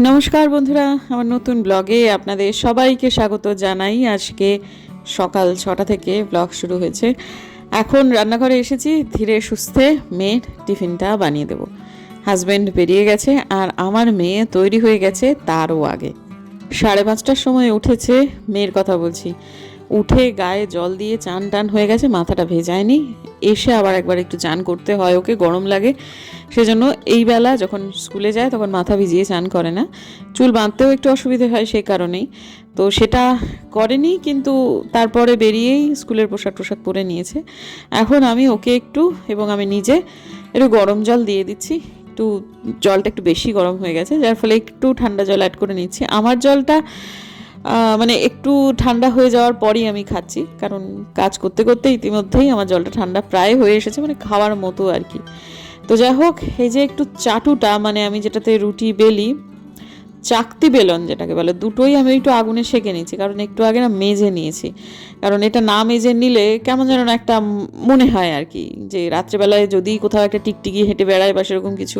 নমস্কার বন্ধুরা, আমার নতুন ব্লগে আপনাদের সবাইকে স্বাগত জানাই। আজকে সকাল ছটা থেকে ব্লগ শুরু হয়েছে। এখন রান্নাঘরে এসেছি, ধীরে সুস্থে মেয়ের টিফিনটা বানিয়ে দেব। হাজব্যান্ড বেরিয়ে গেছে আর আমার মেয়ে তৈরি হয়ে গেছে তারও আগে। সাড়ে পাঁচটার সময় উঠেছে, মেয়ের কথা বলছি। উঠে গায়ে জল দিয়ে চান টান হয়ে গেছে, মাথাটা ভেজায়নি। এসে আবার একবার একটু চান করতে হয় ওকে, গরম লাগে। সেজন্য এই বেলা যখন স্কুলে যায় তখন মাথা ভিজিয়ে চান করে না। চুল বাঁধতেও একটু অসুবিধে হয় সেই কারণেই। তো সেটা করেনি কিন্তু তারপরে বেরিয়েই স্কুলের পোশাক টোশাক পরে নিয়েছে। এখন আমি ওকে একটু এবং আমি নিজে একটু গরম জল দিয়ে দিচ্ছি। একটু জলটা একটু বেশি গরম হয়ে গেছে, যার ফলে একটু ঠান্ডা জল অ্যাড করে নিচ্ছি। আমার জলটা মানে একটু ঠান্ডা হয়ে যাওয়ার পরই আমি খাচ্ছি। কারণ কাজ করতে করতে ইতিমধ্যেই আমার জলটা ঠান্ডা প্রায় হয়ে এসেছে মানে খাওয়ার মতো আর কি। তো যাই হোক, এই যে একটু চাটুটা মানে আমি যেটাতে রুটি, বেলি, চাকতি বেলন যেটাকে বলে, দুটোই আমি একটু আগুনে সেঁকে নিয়েছি, কারণ একটু আগে না মেজে নিয়েছি। কারণ এটা না মেজে নিলে কেমন যেন একটা মনে হয় আর কি, যে রাত্রেবেলায় যদি কোথাও একটা টিকটিকি হেঁটে বেড়ায় বা সেরকম কিছু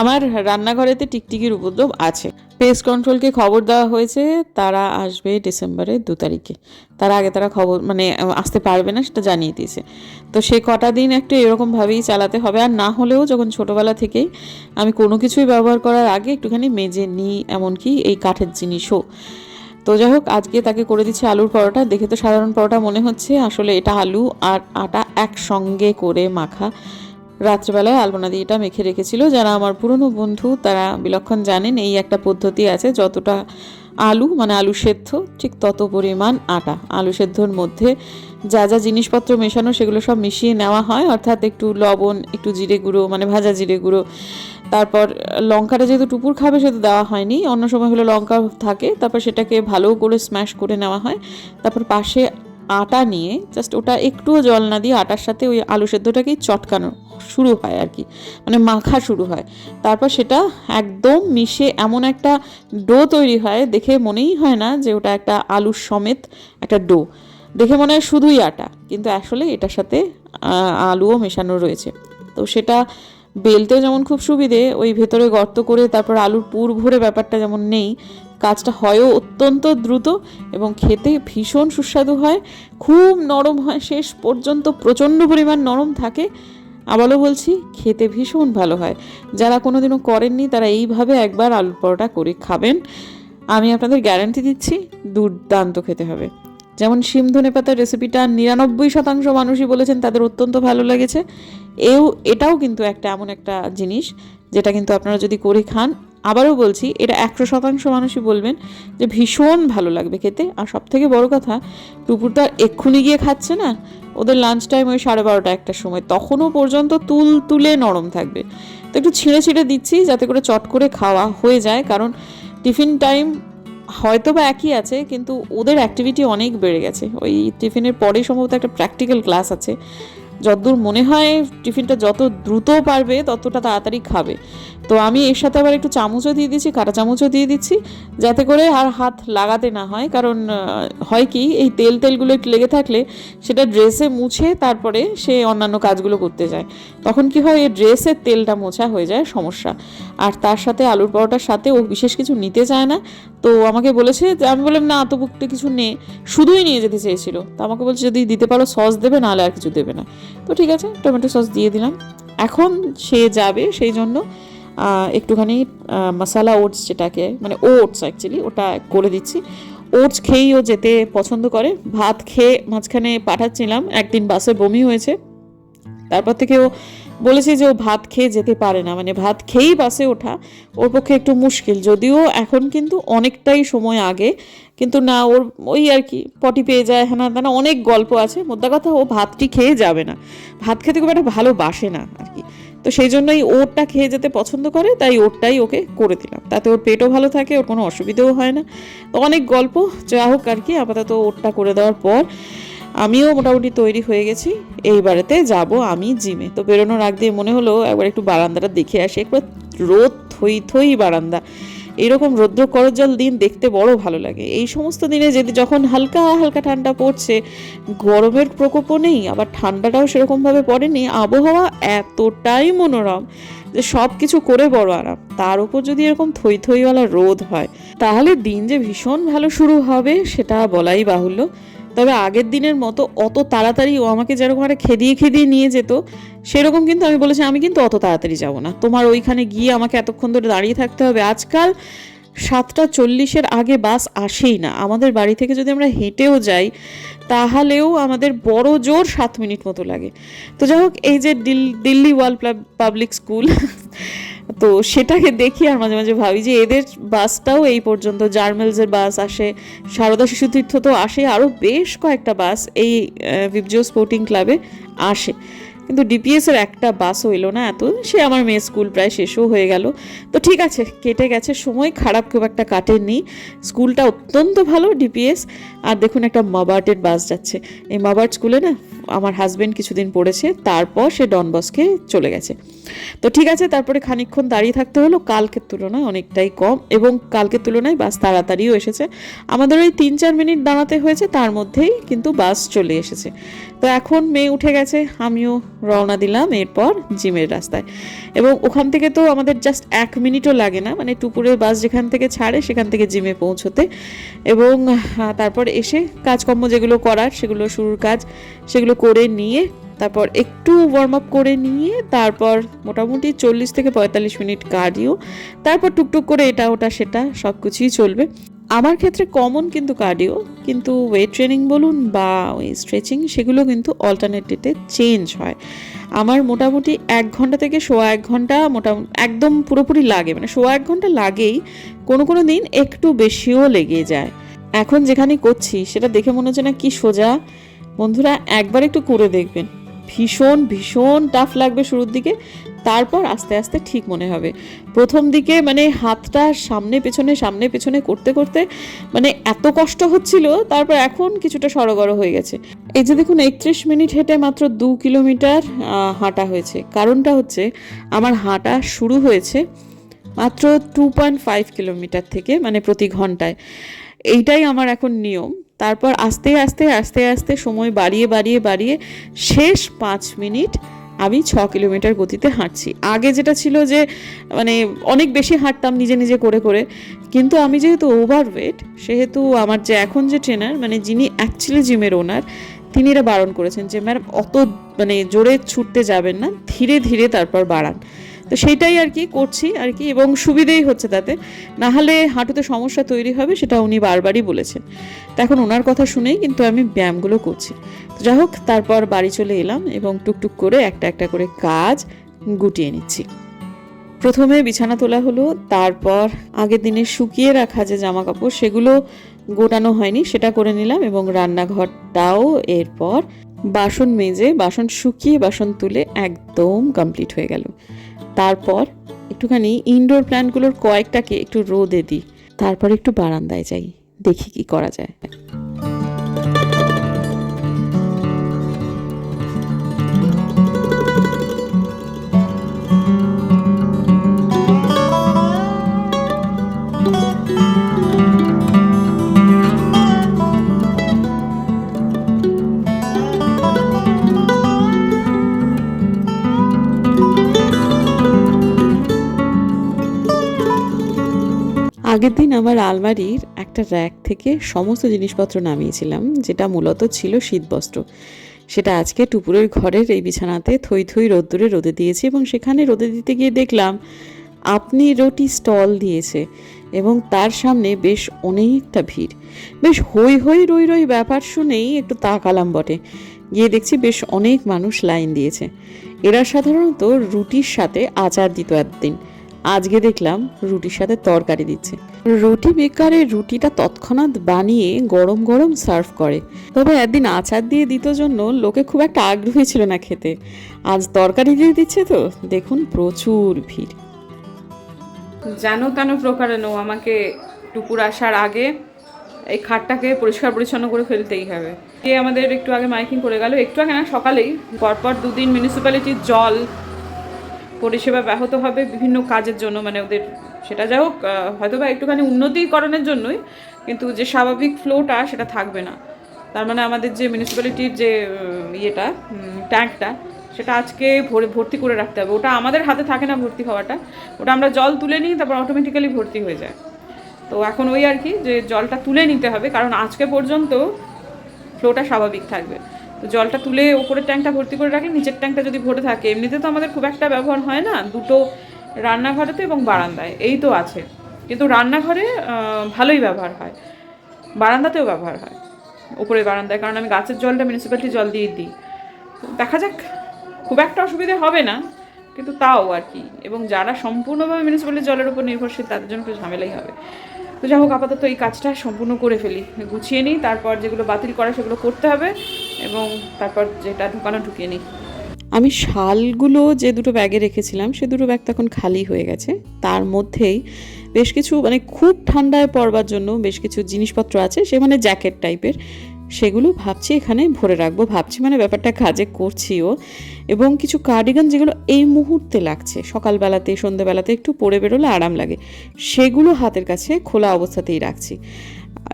আমার রান্নাঘরেতে টিকটিকির উপদ্রব আছে। পেস্ট কন্ট্রোলকে খবর দেওয়া হয়েছে, তারা আসবে ডিসেম্বরের দু তারিখে। তার আগে তারা খবর মানে আসতে পারবে না, সেটা জানিয়ে দিয়েছে। তো সে কটা দিন একটু এরকমভাবেই চালাতে হবে, আর না হলেও যখন ছোটোবেলা থেকেই আমি কোনো কিছুই ব্যবহার করার আগে একটুখানি মেজে নিই, এমনকি এই কাঠের জিনিসও। তো যাই হোক, আজকে তাকে করে দিচ্ছে আলুর পরোটা। দেখে তো সাধারণ পরোটা মনে হচ্ছে, আসলে এটা আলু আর আটা একসঙ্গে করে মাখা। রাত্রেবেলায় আলপনা দিয়ে এটা মেখে রেখেছিল। যারা আমার পুরনো বন্ধু, তারা বিলক্ষণ জানেন এই একটা পদ্ধতি আছে, যতটা আলু মানে আলু সেদ্ধ, ঠিক তত পরিমাণ আটা। আলু সেদ্ধর মধ্যে যা যা জিনিসপত্র মেশানো, সেগুলো সব মিশিয়ে নেওয়া হয়। অর্থাৎ একটু লবণ, একটু জিরে গুঁড়ো মানে ভাজা জিরে গুঁড়ো। তারপর লঙ্কাটা যেহেতু টুপুর খাবে, সেহেতু দেওয়া হয়নি। অন্য সময় হলো লঙ্কা থাকে, তারপর সেটাকে ভালো করে স্ম্যাশ করে নেওয়া হয়। তারপর পাশে আটা নিয়ে জাস্ট ওটা একটুও জল না দিয়ে আটার সাথে ওই আলু সেদ্ধটাকেই চটকানো শুরু হয় আর কি। মানে মাখা শুরু হয়। তারপর সেটা একদম মিশে এমন একটা ডো তৈরি হয়, দেখে মনেই হয় না যে ওটা একটা আলুর সমেত একটা ডো। দেখে মনে হয় শুধুই আটা, কিন্তু আসলে এটার সাথে আলুও মেশানো রয়েছে। তো সেটা বেলতেও যেমন খুব সুবিধে, ওই ভেতরে গর্ত করে তারপর আলুর পুর ভরে ব্যাপারটা যেমন নেই। কাজটা হয়ও অত্যন্ত দ্রুত এবং খেতে ভীষণ সুস্বাদু হয়। খুব নরম হয়, শেষ পর্যন্ত প্রচণ্ড পরিমাণ নরম থাকে। আবারও বলছি, খেতে ভীষণ ভালো হয়। যারা কোনোদিনও করেননি, তারা এইভাবে একবার আলুর পরোটা করে খাবেন। আমি আপনাদের গ্যারান্টি দিচ্ছি, দুর্দান্ত খেতে হবে। যেমন শিম ধনে পাতার রেসিপিটা নিরানব্বই শতাংশ মানুষই বলেছেন তাদের অত্যন্ত ভালো লেগেছে। এও, এটাও কিন্তু একটা এমন একটা জিনিস যেটা কিন্তু আপনারা যদি করে খান, আবারও বলছি, এটা একশো শতাংশ মানুষই বলবেন যে ভীষণ ভালো লাগবে খেতে। আর সব থেকে বড় কথা টুপুর তো আর এক্ষুনি গিয়ে খাচ্ছে না। ওদের লাঞ্চ টাইম ওই সাড়ে বারোটা একটার সময়। তখনও পর্যন্ত তুল তুলে নরম থাকবে। তো একটু ছিঁড়ে ছিঁড়ে দিচ্ছি যাতে করে চট করে খাওয়া হয়ে যায়। কারণ টিফিন টাইম হয়তো বা একই আছে, কিন্তু ওদের অ্যাক্টিভিটি অনেক বেড়ে গেছে। ওই টিফিনের পরেই সম্ভবত একটা প্র্যাকটিক্যাল ক্লাস আছে। যতদূর মনে হয় টিফিনটা যত দ্রুত পারবে, ততটা তাড়াতাড়ি খাবে। তো আমি এর সাথে আবার একটু চামচও দিয়ে দিচ্ছি, কাঁটা চামচও দিয়ে দিচ্ছি, যাতে করে আর হাত লাগাতে না হয়। কারণ হয় কি, এই তেল তেলগুলো একটু লেগে থাকলে সেটা ড্রেসে মুছে তারপরে সে অন্যান্য কাজগুলো করতে যায়। তখন কি হয়, এই ড্রেসের তেলটা মোছা হয়ে যায়, সমস্যা। আর তার সাথে আলুর পরোটার সাথে ও বিশেষ কিছু নিতে চায় না। তো আমাকে বলেছে, যে আমি বললাম, না তো বুকটা কিছু নে। শুধুই নিয়ে যেতে চেয়েছিল। তো আমাকে বলছে, যদি দিতে পারো সস দেবে, নাহলে আর কিছু দেবে না। তো ঠিক আছে, টমেটো সস দিয়ে দিলাম। এখন সে যাবে সেই জন্য একটুখানি মশালা ওটস যেটাকে মানে ওটস অ্যাকচুয়ালি ওটা করে দিচ্ছি। ওটস খেয়েই ও যেতে পছন্দ করে। ভাত খেয়ে মাঝখানে পাঠাচ্ছিলাম, একদিন বাসে বমি হয়েছে। তারপর থেকে ও বলেছে যে ও ভাত খেয়ে যেতে পারে না। মানে ভাত খেয়েই বাসে ওঠা ওর পক্ষে একটু মুশকিল। যদিও এখন কিন্তু অনেকটাই সময় আগে, কিন্তু না, ওর ওই আর কি, পটি পেয়ে যায় হ্যানা তেনা অনেক গল্প আছে। মোদ্দা কথা, ও ভাতটি খেয়ে যাবে না। ভাত খেতে খুব একটা ভালোবাসে না আর কি। তো সেই জন্যই ওরটা খেয়ে যেতে পছন্দ করে, তাই ওরটাই ওকে করে দিলাম। তাতে ওর পেটও ভালো থাকে, ওর কোনো অসুবিধেও হয় না। তো অনেক গল্প যা হোক আর কি, আপাতত ওরটা করে দেওয়ার পর আমিও মোটামুটি তৈরি হয়ে গেছি। এইবারেতে যাব আমি জিমে। তো বেরোনোর আগ দিয়ে মনে হলো একবার একটু বারান্দাটা দেখে আসি। একবার রোদ থই থই বারান্দা। এরকম রৌদ্র করজ্জ্বল দিন দেখতে বড় ভালো লাগে। এই সমস্ত দিনে যদি যখন হালকা হালকা ঠান্ডা পড়ছে, গরমের প্রকোপও নেই, আবার ঠান্ডাটাও সেরকমভাবে পড়েনি, আবহাওয়া এতটাই মনোরম যে সব কিছু করে বড় আরাম। তার উপর যদি এরকম থই থইওয়ালা রোদ হয়, তাহলে দিন যে ভীষণ ভালো শুরু হবে, সেটা বলাই বাহুল্য। তবে আগের দিনের মতো অত তাড়াতাড়ি ও আমাকে যেরকম আরে খেদিয়ে খেদিয়ে নিয়ে যেত, সেরকম কিন্তু আমি বলেছি, আমি কিন্তু অত তাড়াতাড়ি যাব না। তোমার ওইখানে গিয়ে আমাকে এতক্ষণ ধরে দাঁড়িয়ে থাকতে হবে। আজকাল সাতটা চল্লিশের আগে বাস আসেই না। আমাদের বাড়ি থেকে যদি আমরা হেঁটেও যাই, তাহলেও আমাদের বড় জোর সাত মিনিট মতো লাগে। তো যাই হোক, এই যে দিল- দিল্লি ওয়ার্ল্ড পাবলিক স্কুল, তো সেটাকে দেখি আর মাঝে মাঝে ভাবি যে এদের বাসটাও এই পর্যন্ত, জার্মেলসের বাস আসে, সারদা শিশু তীর্থ তো আসে, আরও বেশ কয়েকটা বাস এই ভিপজিও স্পোর্টিং ক্লাবে আসে। কিন্তু ডিপিএস এর একটা বাস এলো না এত, সে আমার মেয়ে স্কুল প্রায় শেষও হয়ে গেল। তো ঠিক আছে, কেটে গেছে, সময় খারাপ খুব একটা কাটেনি। স্কুলটা অত্যন্ত ভালো ডিপিএস আর দেখুন একটা মাবার্টের বাস যাচ্ছে। এই মাবার্ট স্কুলে না, আমার হাজবেন্ড কিছুদিন পড়েছে, তারপর সে ডনবসকে চলে গেছে। তো ঠিক আছে, তারপরে খানিকক্ষণ দাঁড়িয়ে থাকতে হলো, কালকের তুলনায় অনেকটাই কম এবং কালকের তুলনায় বাস তাড়াতাড়িও এসেছে। আমাদের ওই তিন চার মিনিট দাঁড়াতে হয়েছে, তার মধ্যেই কিন্তু বাস চলে এসেছে। তো এখন মেয়ে উঠে গেছে, আমিও রওনা দিলাম এরপর জিমের রাস্তায়। এবং ওখান থেকে তো আমাদের জাস্ট এক মিনিটও লাগে না মানে টুপুরের বাস যেখান থেকে ছাড়ে সেখান থেকে জিমে পৌঁছতে। এবং তারপর এসে কাজকর্ম যেগুলো করার সেগুলো শুরুর কাজ সেগুলো করে নিয়ে, তারপর একটু ওয়ার্ম আপ করে নিয়ে, তারপর মোটামুটি চল্লিশ থেকে পঁয়তাল্লিশ মিনিট কার্ডিও তারপর টুকটুক করে এটা ওটা সেটা সব কিছুই চলবে। আমার ক্ষেত্রে কমন কিন্তু কার্ডিও কিন্তু ওয়েট ট্রেনিং বলুন বা ওই স্ট্রেচিং সেগুলো কিন্তু অল্টারনেট ডেটে চেঞ্জ হয়। আমার মোটামুটি এক ঘণ্টা থেকে সোয়া এক ঘণ্টা মোটামুটি একদম পুরোপুরি লাগে মানে সোয়া এক ঘণ্টা লাগেই কোনো কোনো দিন একটু বেশিও লেগে যায়। এখন যেখানে করছি সেটা দেখে মনে হচ্ছে না কি সোজা। বন্ধুরা একবার একটু করে দেখবেন। ভীষণ ভীষণ টাফ লাগবে শুরুর দিকে। তারপর আস্তে আস্তে ঠিক মনে হবে। প্রথম দিকে মানে হাতটা সামনে পেছনে সামনে পেছনে করতে করতে মানে এত কষ্ট হচ্ছিল, তারপর এখন কিছুটা সরগর হয়ে গেছে। এই যে দেখুন, একত্রিশ মিনিট হেঁটে মাত্র দু কিলোমিটার হাঁটা হয়েছে। কারণটা হচ্ছে আমার হাঁটা শুরু হয়েছে মাত্র টু পয়েন্ট ফাইভ কিলোমিটার থেকে মানে প্রতি ঘন্টায়। এইটাই আমার এখন নিয়ম। তারপর আস্তে আস্তে আস্তে আস্তে সময় বাড়িয়ে বাড়িয়ে বাড়িয়ে শেষ পাঁচ মিনিট আমি ছ কিলোমিটার গতিতে হাঁটছি। আগে যেটা ছিল যে মানে অনেক বেশি হাঁটতাম নিজে নিজে করে করে, কিন্তু আমি যেহেতু ওভারওয়েট সেহেতু আমার যে এখন যে ট্রেনার মানে যিনি অ্যাকচুয়ালি জিমের ওনার তিনি এটা বারণ করেছেন যে ম্যাডাম অত মানে জোরে ছুটতে যাবেন না, ধীরে ধীরে তারপর বাড়ান। তো সেটাই আর কি করছি আর কি এবং সুবিধেই হচ্ছে তাতে। না হলে হাঁটুতে সমস্যা তৈরি হবে, সেটা উনি বারবারই বলেছেন। তো এখন ওনার কথা শুনেই কিন্তু আমি ব্যায়ামগুলো করছি। তো যাই হোক, তারপর বাড়ি চলে এলাম এবং টুকটুক করে একটা একটা করে কাজ গুটিয়ে নিচ্ছি। প্রথমে বিছানা তোলা হলো, তারপর আগের দিনে শুকিয়ে রাখা যে জামা কাপড় সেগুলো গোটানো হয়নি, সেটা করে নিলাম এবং রান্নাঘরটাও এরপর বাসন মেজে, বাসন শুকিয়ে বাসন তুলে একদম কমপ্লিট হয়ে গেল। তারপর একটুখানি ইনডোর প্ল্যান্টগুলোর কয়েকটাকে একটু রোদে দিই। তারপর একটু বারান্দায় যাই, দেখি কি করা যায়। আগের দিন আমার আলমারির একটা র্যাক থেকে সমস্ত জিনিসপত্র নামিয়েছিলাম, যেটা মূলত ছিল শীতবস্ত্র। সেটা আজকে টুপুরের ঘরের এই বিছানাতে থই থই রোদ্দুরে রোদে দিয়েছি এবং সেখানে রোদে দিতে গিয়ে দেখলাম, আপনি রুটি স্টল দিয়েছে এবং তার সামনে বেশ অনেকটা ভিড়। বেশ হই হই রই রই ব্যাপার শুনেই একটু তাকালাম বটে। গিয়ে দেখছি বেশ অনেক মানুষ লাইন দিয়েছে। এরা সাধারণত রুটির সাথে আচার দিত একদিন। আজকে দেখলাম রুটির সাথে তরকারি দিচ্ছে। রুটি বেকারে রুটিটা তৎক্ষণাৎ বানিয়ে গরম গরম সার্ভ করে। তবে একদিন আচার দিয়ে দিত জন্য লোকে খুব একটা আগ্রহী ছিল না খেতে। আজ তরকারি দিয়ে দিচ্ছে তো, দেখুন প্রচুর ভিড়। জানো তেন প্রকারেণ আমাকে টুকুর আসার আগে এই খাটটাকে পরিষ্কার পরিচ্ছন্ন করে ফেলতেই হবে। কে আমাদের একটু আগে মাইকিং করে গেল, একটু আগে না, সকালেই, পরপর দুদিন মিউনিসিপ্যালিটির জল পরিষেবা ব্যাহত হবে বিভিন্ন কাজের জন্য মানে ওদের সেটা যাই হোক হয়তো বা একটুখানি উন্নতিকরণের জন্যই, কিন্তু যে স্বাভাবিক ফ্লোটা সেটা থাকবে না। তার মানে আমাদের যে মিউনিসিপ্যালিটির যে ইয়েটা ট্যাঙ্কটা সেটা আজকে ভরে, ভর্তি করে রাখতে হবে। ওটা আমাদের হাতে থাকে না ভর্তি হওয়াটা। ওটা আমরা জল তুলে নিই, তারপর অটোমেটিক্যালি ভর্তি হয়ে যায়। তো এখন ওই আর কি, যে জলটা তুলে নিতে হবে, কারণ আজকে পর্যন্ত ফ্লোটা স্বাভাবিক থাকবে। তো জলটা তুলে ওপরের ট্যাঙ্কটা ভর্তি করে রাখলে নিচের ট্যাঙ্কটা যদি ভরে থাকে, এমনিতে তো আমাদের খুব একটা ব্যবহার হয় না। দুটো রান্নাঘরেতে এবং বারান্দায়, এই তো আছে। কিন্তু রান্নাঘরে ভালোই ব্যবহার হয়। বারান্দাতেও ব্যবহার হয় উপরে বারান্দায়, কারণ আমি গাছের জলটা মিউনিসিপ্যালিটি জল দিয়ে দিই। দেখা যাক, খুব একটা অসুবিধে হবে না, কিন্তু তাও আর কি। এবং যারা সম্পূর্ণভাবে মিউনিসিপ্যালিটি জলের উপর নির্ভরশীল, তাদের জন্য একটু ঝামেলাই হবে। তো যাই হোক, আপাতত এই কাজটা সম্পূর্ণ করে ফেলি। গুছিয়ে নিই, তারপর যেগুলো বাতিল করা সেগুলো করতে হবে এবং তারপর যেটা ঢুকানো ঢুকিয়ে নিই। আমি শালগুলো যে দুটো ব্যাগে রেখেছিলাম, সে দুটো ব্যাগ তখন খালি হয়ে গেছে। তার মধ্যেই বেশ কিছু মানে খুব ঠান্ডায় পড়বার জন্য বেশ কিছু জিনিসপত্র আছে, সে মানে জ্যাকেট টাইপের। সেগুলো ভাবছি, এখানে ভরে রাখব। ভাবছি মানে ব্যাপারটা কাজে করছিও। এবং কিছু কার্ডিগান যেগুলো এই মুহূর্তে লাগছে, সকালবেলাতে সন্ধেবেলাতে একটু পরে বেরোলে আরাম লাগে, সেগুলো হাতের কাছে খোলা অবস্থাতেই রাখছি।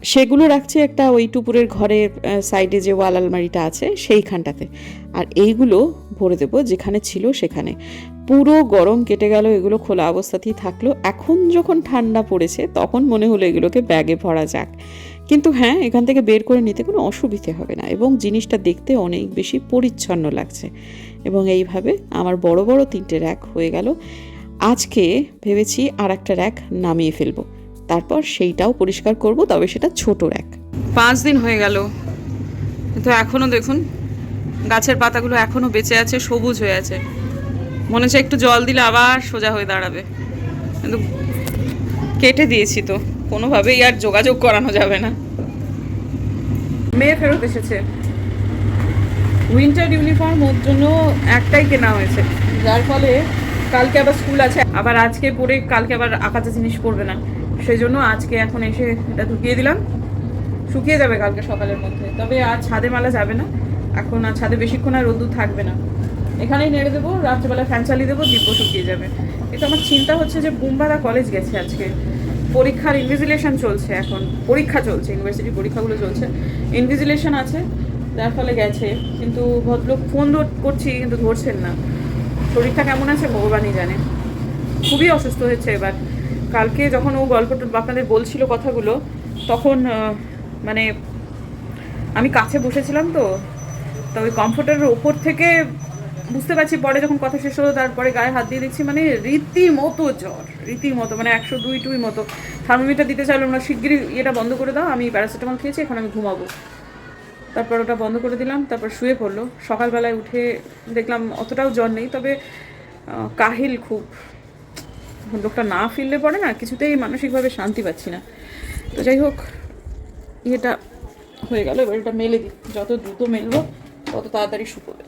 সেগুলো রাখছি একটা ওই টুপুরের ঘরের সাইডে যে ওয়াল আলমারিটা আছে, সেইখানটাতে। আর এইগুলো ভরে দেবো যেখানে ছিল সেখানে। পুরো গরম কেটে গেল, এগুলো খোলা অবস্থাতেই থাকল। এখন যখন ঠান্ডা পড়েছে, তখন মনে হলো এগুলোকে ব্যাগে ভরা যাক। কিন্তু হ্যাঁ এখান থেকে বের করে নিতে কোনো অসুবিধে হবে না এবং জিনিসটা দেখতে অনেক বেশি পরিচ্ছন্ন লাগছে। এবং এইভাবে আমার বড় বড় তিনটে র্যাক হয়ে গেল। আজকে ভেবেছি আর একটা র্যাক নামিয়ে ফেলব। তারপর সেইটাও পরিষ্কার করব, তবে সেটা ছোট র্যাক। পাঁচ দিন হয়ে গেল। কিন্তু এখনও দেখুন, গাছের পাতাগুলো এখনও বেঁচে আছে, সবুজ হয়ে আছে। মনে হচ্ছে একটু জল দিলে আবার সোজা হয়ে দাঁড়াবে। কিন্তু কেটে দিয়েছি তো। কোনোভাবেই আর যোগাযোগ করানো যাবে না। মেয়ে ফেরত এসেছে। উইন্টার ইউনিফর্ম ওর জন্য একটাই কেনা হয়েছে। যার ফলে কালকে আবার স্কুল আছে। আবার আজকে পরে কালকে আবার আকাশে জিনিস পড়বে না। সেই জন্য আজকে এখন এসে এটা ঢুকিয়ে দিলাম। শুকিয়ে যাবে কালকে সকালের মধ্যে। তবে আর ছাদে মালা যাবে না। এখন আর ছাদে বেশিক্ষণ আর রোদ্দুর থাকবে না। এখানেই নেড়ে দেবো রাত্রেবেলা ফ্যান চালিয়ে দেবো, দিব্য শুকিয়ে যাবে। এটা আমার চিন্তা হচ্ছে যে বুম্বাদা কলেজ গেছে আজকে। পরীক্ষার ইনভিজিলেশন চলছে এখন। পরীক্ষা চলছে ইউনিভার্সিটি পরীক্ষাগুলো চলছে। ইনভিজিলেশন আছে, যার ফলে গেছে। কিন্তু ভদ্রলোক ফোন করছি, কিন্তু ধরছেন না। শরীরটা কেমন আছে ভগবানই জানে। খুবই অসুস্থ হয়েছে এবার। কালকে যখন ও গল্পটা আপনাদের বলছিল কথাগুলো, তখন মানে আমি কাছে বসেছিলাম তো তো ওই কমফোর্টারের ওপর থেকে বুঝতে পারছি, পরে যখন কথা শেষ হলো, তারপরে গায়ে হাত দিয়ে দেখছি মানে রীতিমতো জ্বর, রীতিমতো মানে একশো দুই টুই মতো। থার্মোমিটার দিতে চাইলাম না শিগগিরই এটা বন্ধ করে দাও, আমি প্যারাসিটামল খেয়েছি, এখন আমি ঘুমাবো। তারপর ওটা বন্ধ করে দিলাম, তারপর শুয়ে পড়ল। সকালবেলায় উঠে দেখলাম অতটাও জ্বর নেই, তবে কাহিল খুব। লোকটা না ফিরলে পড়ে না, কিছুতেই মানসিকভাবে শান্তি পাচ্ছি না। তো যাই হোক এটা হয়ে গেল, এবার এটা মেলে দিই। যত দ্রুত মেলবো, তত তাড়াতাড়ি শুকোবে।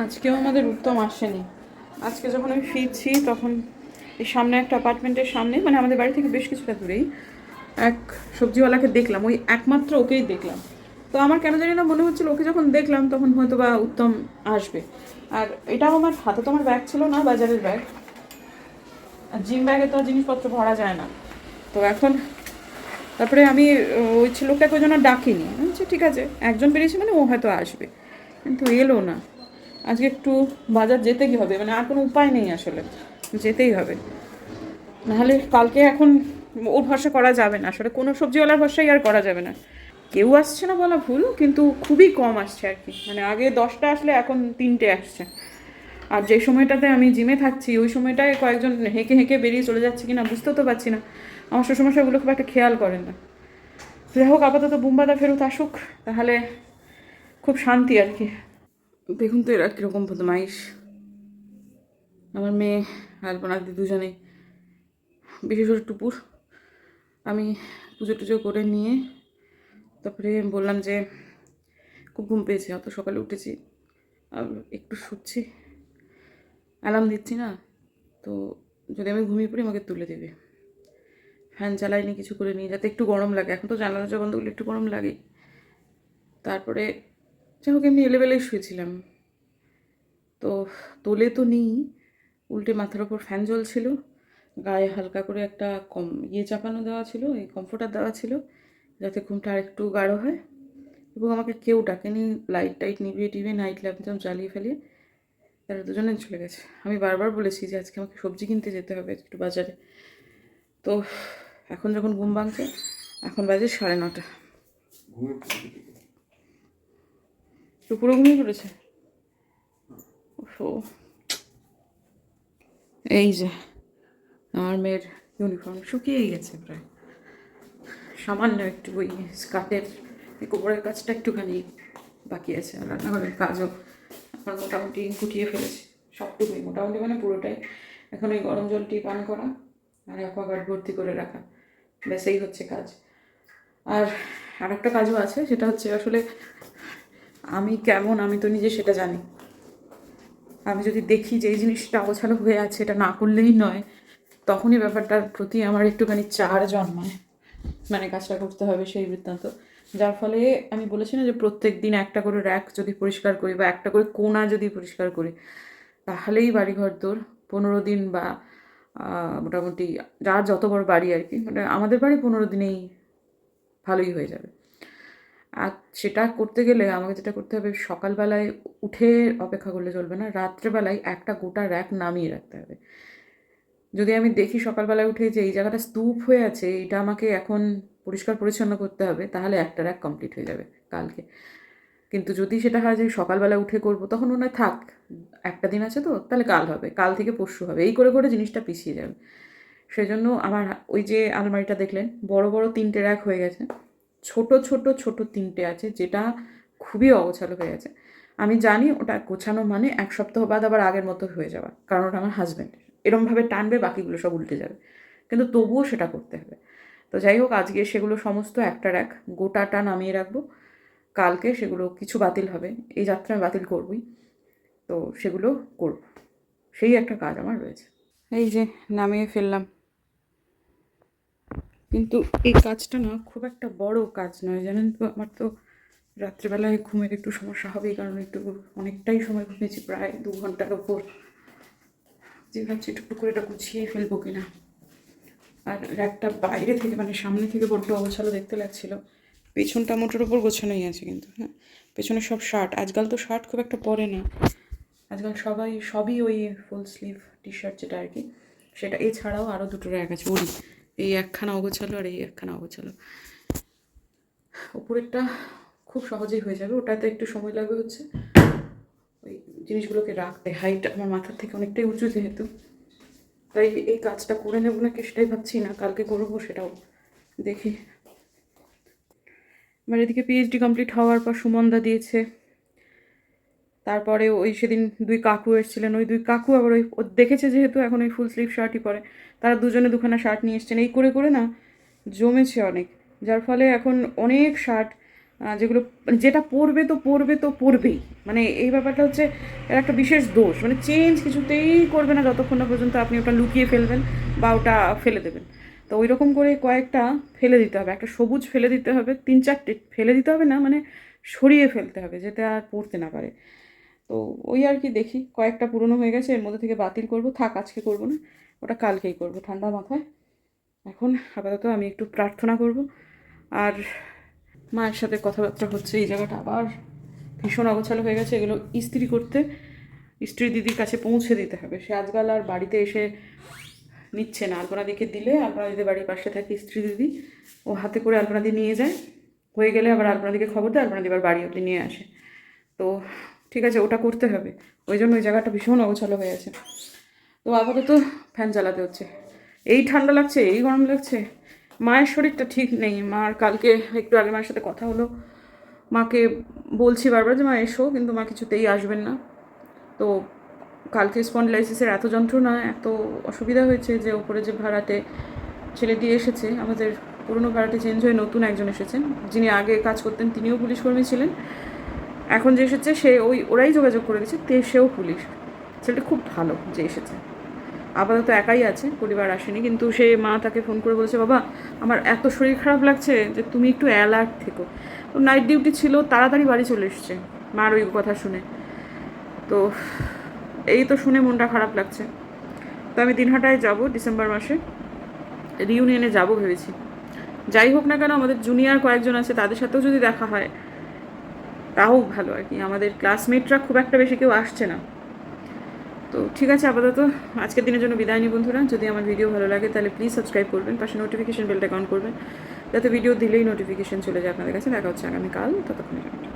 আজকেও আমাদের উত্তম আসেনি। আজকে যখন আমি ফিরছি, তখন এই সামনে একটা অ্যাপার্টমেন্টের সামনে মানে আমাদের বাড়ি থেকে বেশ কিছুটা দূরেই, এক সবজিওয়ালাকে দেখলাম। ওই একমাত্র ওকেই দেখলাম। তো আমার কেন জানি না মনে হচ্ছিল, ওকে যখন দেখলাম, তখন হয়তো বা উত্তম আসবে। আর এটাও আমার হাতে তো আমার ব্যাগ ছিল না, বাজারের ব্যাগ আর জিম ব্যাগে তো জিনিসপত্র ভরা যায় না। তো এখন তারপরে আমি ওই ছেলেটাকে ওই জন্য ডাকিনি বলছি, ঠিক আছে, একজন বেরিয়েছে মানে ও হয়তো আসবে। কিন্তু এলো না। আজকে একটু বাজার যেতে কি হবে? মানে আর কোনো উপায় নেই আসলে। যেতেই হবে। নাহলে কালকে এখন ওর ভরসা করা যাবে না। আসলে কোনো সবজিওয়ালার ভরসাই আর করা যাবে না। কেউ আসছে না বলা ভুল, কিন্তু খুবই কম আসছে আর কি। মানে আগে দশটা আসলে এখন তিনটে আসছে। আর যে সময়টাতে আমি জিমে থাকছি, ওই সময়টায় কয়েকজন হেঁকে হেঁকে বেরিয়ে চলে যাচ্ছে কিনা বুঝতেও তো পারছি না। আমার শ্বশুরমশাইগুলো খুব একটা খেয়াল করেন না। যাই হোক, আপাতত বুম্বাদা ফেরত আসুক, তাহলে খুব শান্তি আর কি। দেখুন তো এরা কীরকম বদমাইশ আমার মেয়ে আলপনা দিদি দুজনে, বিশেষ করে টুপুর, আমি পুজো টুজো করে নিয়ে তারপরে বললাম যে, খুব ঘুম পেয়েছে, অত সকালে উঠেছি, আর একটু শুচ্ছি, অ্যালার্ম দিচ্ছি না, তো যদি আমি ঘুমিয়ে পড়ি আমাকে তুলে দেবে। ফ্যান চালাইনি, কিছু করে নিয়ে, যাতে একটু গরম লাগে। এখন তো জানলা করলে একটু গরম লাগে। তারপরে যাই হোক, এমনি এলেবেলেই শুয়েছিলাম। তো তোলে তো নেই, উল্টে মাথার ওপর ফ্যান জ্বলছিল, গায়ে হালকা করে একটা কম ইয়ে চাপানো দেওয়া ছিল, এই কমফোর্টার দেওয়া ছিল, যাতে ঘুমটা আরেকটু গাঢ় হয়। এবং আমাকে কেউ ডাকেনি, লাইট টাইট নিভিয়ে টিভিয়ে নাইট ল্যাম্প জ্বালিয়ে ফেলিয়ে, তারা দুজনে চলে গেছে। আমি বারবার বলেছি যে আজকে আমাকে সবজি কিনতে যেতে হবে একটু বাজারে। তো এখন যখন ঘুম ভাঙছে, এখন বাজে সাড়ে নটা। পুরো ঘুমিয়ে পড়েছে? এই যে, আমার মেয়ের ইউনিফর্ম শুকিয়েই গেছে প্রায়। সামান্য একটু ওই স্কার্টের এই কোপরের কাজটা একটুখানি বাকি আছে রান্নাঘরের কাজও আমার মোটামুটি গুটিয়ে ফেলেছি। সবটুকুই, মোটামুটি মানে পুরোটাই। এখন ওই গরম জলটি পান করা আর অ্যাকোয়াগার্ড ভর্তি করে রাখা। ব্যাস, এই হচ্ছে কাজ। আর আরেকটা কাজও আছে, সেটা হচ্ছে আসলে আমি কেমন আমি তো নিজে সেটা জানি। আমি যদি দেখি যে এই জিনিসটা অগোছালো হয়ে আছে, এটা না করলেই নয়, তখনই ব্যাপারটার প্রতি আমার একটুখানি চার জন্মায়। মানে কাজটা করতে হবে সেই বৃত্তান্ত। যার ফলে আমি বলেছি না যে প্রত্যেক দিন একটা করে র্যাক যদি পরিষ্কার করি বা একটা করে কোনা যদি পরিষ্কার করি, তাহলেই বাড়িঘর তোর পনেরো দিন বা মোটামুটি যার যত বড় বাড়ি আর কি মানে আমাদের বাড়ি পনেরো দিনেই ভালোই হয়ে যাবে। আর সেটা করতে গেলে আমাকে যেটা করতে হবে, সকালবেলায় উঠে অপেক্ষা করলে চলবে না, রাত্রেবেলায় একটা গোটা র্যাক নামিয়ে রাখতে হবে। যদি আমি দেখি সকালবেলায় উঠে যে এই জায়গাটা স্তূপ হয়ে আছে, এটা আমাকে এখন পরিষ্কার পরিচ্ছন্ন করতে হবে, তাহলে একটা র্যাক কমপ্লিট হয়ে যাবে কালকে। কিন্তু যদি সেটা হয় যে সকালবেলা উঠে করব, তখন মনে হয় থাক, একটা দিন আছে তো, তাহলে কাল হবে, কাল থেকে পরশু হবে, এই করে করে জিনিসটা পিছিয়ে যাবে। সেজন্য আমার ওই যে আলমারিটা দেখলেন, বড় বড় তিনটে র্যাক হয়ে গেছে। ছোট ছোট ছোট তিনটে আছে যেটা খুবই অগোছালো হয়ে আছে আমি জানি ওটা গোছানো মানে এক সপ্তাহ বাদ আবার আগের মতো হয়ে যাওয়া, কারণ ওটা আমার হাজব্যান্ড এরমভাবে টানবে, বাকিগুলো সব উল্টে যাবে। কিন্তু তবুও সেটা করতে হবে। তো যাই হোক, আজকে সেগুলো সমস্ত একটা এক, গোটাটা নামিয়ে রাখব। কালকে সেগুলো কিছু বাতিল হবে। এই যাত্রা আমি বাতিল করবই। তো সেগুলো করব। সেই একটা কাজ আমার রয়েছে। এই যে, নামিয়ে ফেললাম। কিন্তু এই কাজটা না খুব একটা বড় কাজ নয়। জানেন তো, আমার তো রাত্রিবেলায় ঘুমের একটু সমস্যা হবেই, কারণ একটু অনেকটাই সময় ঘুমিয়েছি, প্রায় দু ঘণ্টার ওপর যে ভাবছি একটু করে এটা গুছিয়ে ফেলব কিনা। আর র্যাকটা বাইরে থেকে মানে সামনে থেকে বড্ড অগোছালো দেখতে লাগছিল। পেছনটা মোটের ওপর গোছানোই আছে কিন্তু হ্যাঁ? পেছনে সব শার্ট। আজকাল তো শার্ট খুব একটা পরে না। আজকাল সবাই, সবই ওই ফুল স্লিভ টি শার্ট যেটা আর কি, সেটা। এছাড়াও আরও দুটো র্যাক আছে ওরই এই একখানা অগোছালো আর এই একখানা অগোছালো। ওপরেরটা খুব সহজেই হয়ে যাবে। ওটাতে একটু সময় লাগবে হচ্ছে। ওই জিনিসগুলোকে রাখতে। হাইট আমার মাথার থেকে অনেকটাই উঁচু যেহেতু। তাই এই কাজটা করে নেব নাকি সেটাই ভাবছি না। কালকে করব সেটাও দেখি। এবার এদিকে পিএইচডি কমপ্লিট হওয়ার পর সুমনদা দিয়েছে। তারপরে ওই সেদিন দুই কাকু এসেছিলেন, ওই দুই কাকু আবার ওই দেখেছে যেহেতু এখন ওই ফুল স্লিভ শার্টই পরে। তারা দুজনে দুখানা শার্ট নিয়ে এসছেন। এই করে করে না জমেছে অনেক, যার ফলে এখন অনেক শার্ট যেগুলো মানে যেটা পরবে তো পরবে তো পরবেই। মানে এই ব্যাপারটা হচ্ছে এর একটা বিশেষ দোষ। মানে চেঞ্জ কিছুতেই করবে না যতক্ষণ না পর্যন্ত আপনি ওটা লুকিয়ে ফেলবেন বা ওটা ফেলে দেবেন। তো ওই রকম করে কয়েকটা ফেলে দিতে হবে। একটা সবুজ ফেলে দিতে হবে, তিন চারটে ফেলে দিতে হবে না মানে সরিয়ে ফেলতে হবে, যাতে আর পড়তে না পারে। তো ওই আর কি দেখি, কয়েকটা পুরনো হয়ে গেছে, এর মধ্যে থেকে বাতিল করব, থাক আজকে করব না, ওটা কালকেই করব, ঠান্ডা মাথায়। এখন আপাতত আমি একটু প্রার্থনা করব, আর মায়ের সাথে কথাবার্তা হচ্ছে, এই জায়গাটা আবার ভীষণ অগোছালো হয়ে গেছে, এগুলো ইস্ত্রি করতে, ইস্ত্রি দিদির কাছে পৌঁছে দিতে হবে, সে আজকাল আর বাড়িতে এসে নিচ্ছে না, আলপনা দিকে দিলে আলপনা দিদি বাড়ির পাশে থাকে স্ত্রী দিদি, ও হাতে করে আলপনা দিয়ে নিয়ে যায়, হয়ে গেলে আবার আলপনা দিকে খবর দেয়, আলপনা দিবার বাড়ি অবধি নিয়ে আসে। তো ঠিক আছে, ওটা করতে হবে। ওই জন্য ওই জায়গাটা ভীষণ অগোছালো হয়ে আছে। তো আপাতত ফ্যান চালাতে হচ্ছে। এই ঠান্ডা লাগছে, এই গরম লাগছে। মায়ের শরীরটা ঠিক নেই। মার কালকে একটু আগে মায়ের সাথে কথা হলো। মাকে বলছি বারবার যে, মা, এসো। কিন্তু মা কিছুতেই আসবেন না। তো কালকে স্পন্ডলাইসিসের এত যন্ত্রণা, এত অসুবিধা হয়েছে যে, ওপরে যে ভাড়াতে ছেলে দিয়ে এসেছে, আমাদের পুরনো ভাড়াটে চেঞ্জ হয়ে নতুন একজন এসেছেন। যিনি আগে কাজ করতেন, তিনিও পুলিশ কর্মী ছিলেন। এখন যে এসেছে, সে ওই, ওরাই যোগাযোগ করে গেছে তে, সেও পুলিশ। ছেলেটা খুব ভালো যে এসেছে। আপাতত একাই আছে, পরিবার আসেনি, কিন্তু সে মা তাকে ফোন করে বলছে, বাবা, আমার এত শরীর খারাপ লাগছে যে তুমি একটু অ্যালার্ট থেকো। তো নাইট ডিউটি ছিল, তাড়াতাড়ি বাড়ি চলে এসছে, মার ওই কথা শুনে। তো এই তো শুনে মনটা খারাপ লাগছে। তো আমি দিনহাটায় যাব ডিসেম্বর মাসে রিউনিয়নে যাব ভেবেছি। যাই হোক না কেন, আমাদের জুনিয়র কয়েকজন আছে, তাদের সাথেও যদি দেখা হয় তাও ভালো আর কি, আমাদের ক্লাসমেটরা খুব একটা বেশি কেউ আসছে না। তো ঠিক আছে আপাতত, আজকের দিনের জন্য বিদায় নিই বন্ধুরা। যদি আমার ভিডিও ভালো লাগে তাহলে প্লিজ সাবস্ক্রাইব করবেন, পাশে নোটিফিকেশন বেলটা অন করবেন। যাতে ভিডিও দিলেই নোটিফিকেশন চলে যায় আপনাদের কাছে। দেখা হচ্ছে আগামীকাল, ততক্ষণের জন্য।